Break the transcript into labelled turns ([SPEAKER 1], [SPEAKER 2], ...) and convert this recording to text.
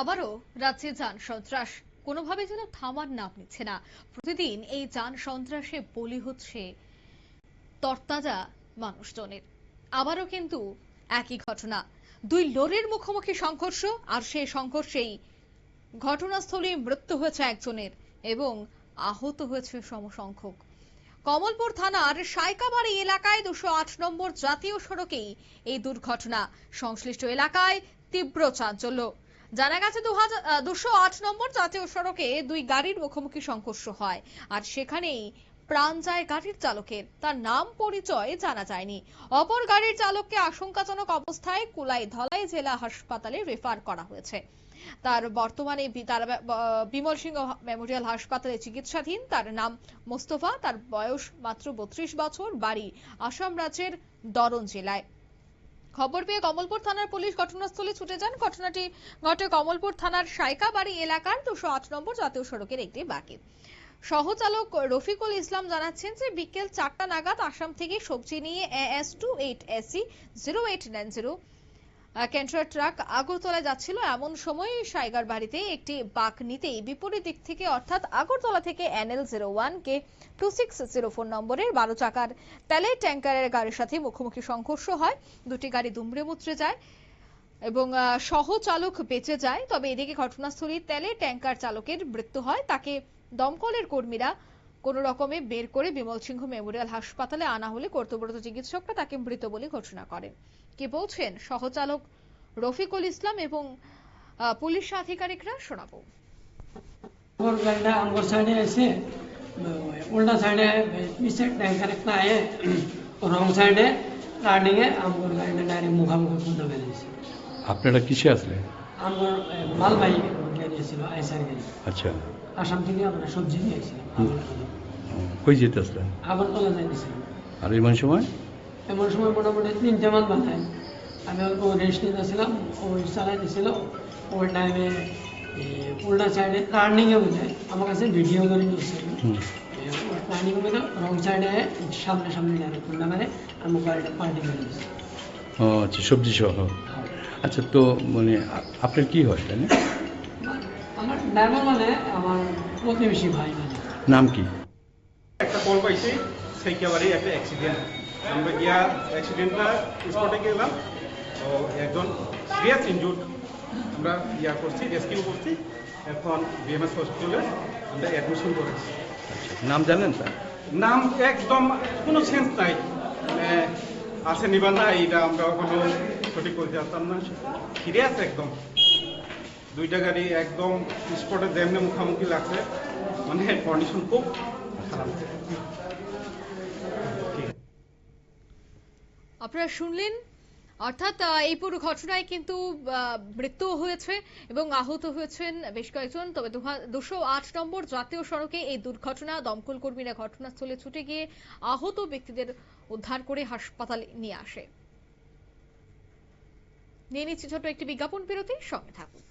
[SPEAKER 1] আবারও রাজ্যে যান সন্ত্রাস। কোনোভাবে যেন থামার নাম নিচ্ছে না। প্রতিদিন এই যান সন্ত্রাসে বলি হচ্ছে তরতাজা মানুষজনের। আবারও কিন্তু একই ঘটনা। দুই লরির মুখোমুখি সংঘর্ষ, আর সেই সংঘর্ষেই ঘটনাস্থলে মৃত্যু হয়েছে একজনের এবং আহত হয়েছে সমসংখ্যক। কমলপুর থানার সাইকাবাড়ি এলাকায় দুশো আট নম্বর জাতীয় সড়কেই এই দুর্ঘটনা। সংশ্লিষ্ট এলাকায় তীব্র চাঞ্চল্য। জানা গেছে আট নম্বর জাতীয় সড়কে দুই গাড়ির মুখোমুখি সংঘর্ষ হয়। আর সেখানেই প্রাণ যায় গাড়ির চালকের। তার নাম পরিচয় জানা যায়নি। অপর গাড়ির চালককে আশঙ্কাজনক অবস্থায় কুলাই ধলাই জেলা হাসপাতালে রেফার করা হয়েছে। তার বর্তমানে বিমল সিংহ মেমোরিয়াল হাসপাতালে চিকিৎসাধীন। তার নাম মোস্তফা। তার বয়স মাত্র বত্রিশ বছর। বাড়ি আসাম রাজ্যের দরন জেলায়। খবর পেয়ে কমলপুর থানার পুলিশ ঘটনাস্থলে ছুটে যান। ঘটনাটি ঘটে কমলপুর থানার সাইকাবাড়ি এলাকার দুশো আট নম্বর জাতীয় সড়কের একটি বাকি। সহচালক রফিকুল ইসলাম জানাচ্ছেন যে বিকেল চারটা নাগাদ আসাম থেকে সবজি নিয়ে S two eight AC zero eight nine zero canter truck আগরতলায় যাচ্ছিল। এমন সময় সাইগার বাড়িতে একটি বাক নিতেই বিপরীত দিক থেকে অর্থাৎ আগরতলা থেকে NL zero one K two six zero four নম্বরের বারো চাকার তেলের ট্যাঙ্কারের গাড়ির সাথে মুখোমুখি সংঘর্ষ হয়। দুটি গাড়ি দুমড়ে মুচড়ে যায় এবং আহ, সহ চালক বেঁচে যায়। তবে এদিকে ঘটনাস্থলে তেলের ট্যাঙ্কার চালকের মৃত্যু হয়। তাকে দমকলের কর্মীরা কোনো রকমে বের করে বিমল সিংহ মেমোরিয়াল হাসপাতালে আনা হলে কর্তব্যরত চিকিৎসকরা তাকে মৃত বলে ঘোষণা করেন। কে বলছেন? সহচালক রফিকুল ইসলাম এবং পুলিশ আধিকারিকরা শোনাব।
[SPEAKER 2] গাড়িটা সাইডে এসে উল্টা সাইডে পিসের আয়ে রং সাইডে টার্নিংয়ে আঙ্গুর গাড়িটা ডাইরেক্ট মুখামুখি কুদে বেরিয়েছে
[SPEAKER 3] আপনারা কিসে আসলে
[SPEAKER 2] আঙ্গুর মালবাহী গাড়ি ছিল আইসার গাড়ি।
[SPEAKER 3] আচ্ছা।
[SPEAKER 2] আসাম থেকে আমরা সবজি নিয়ে আসছিলাম
[SPEAKER 3] কই যেতে আসলেন?
[SPEAKER 2] আগরতলা যাইতেছিলাম
[SPEAKER 3] আর এমন সময়?
[SPEAKER 2] এমন সময় মোটামুটি তিনটে মাল বানায় আমি অল্প রেস্ট নিতেছিলাম ওই চালাই দিছিল। ওই টাইমে উল্টা সাইডে টার্নিংয়ে বুঝে আমার কাছে ভিডিও করে নিয়েছিল টার্নিং করে রং সাইডে সামনে সামনে ডাইরেক্ট খুলনা মানে আমি গাড়িটা পাল্টে করে দিয়েছি
[SPEAKER 3] ও আচ্ছা সবজি সহ। আচ্ছা তো মানে আপনার কি হয় তাই না?
[SPEAKER 2] মানে আমার প্রতিবেশী ভাই মানে।
[SPEAKER 3] নাম কি?
[SPEAKER 4] একটা কল পাইছি সাইকাবাড়ি একটা অ্যাক্সিডেন্ট আমরা গিয়া অ্যাক্সিডেন্টটা স্পটে গেলাম তো একজন সিরিয়াস ইনজুর্ড আমরা ইয়া করছি রেস্কিউ করছি এখন বিএমএস হসপিটালে আমরা অ্যাডমিশন করেছি।
[SPEAKER 3] আচ্ছা, নাম জানেন স্যার?
[SPEAKER 4] নাম একদম কোনো সেন্স নাই। মানে আছে নিবা না এটা আমরা কোনো সঠিক করতে পারতাম না। সিরিয়াস একদম। দুইটা গাড়ি একদম স্পটে যেমনি মুখামুখি লাগছে মানে কন্ডিশন খুব খারাপ।
[SPEAKER 1] আপনারা শুনলেন, অর্থাৎ এই পুরো ঘটনায় কিন্তু মৃত্যু হয়েছে এবং আহত হয়েছেন বেশ কয়েকজন। তবে দুশো আট নম্বর জাতীয় সড়কে এই দুর্ঘটনা, দমকল কর্মীরা ঘটনাস্থলে ছুটে গিয়ে আহত ব্যক্তিদের উদ্ধার করে হাসপাতালে নিয়ে আসে। নিয়ে নিচ্ছি ছোট একটি বিজ্ঞাপন বিরতি, সঙ্গে থাকুন।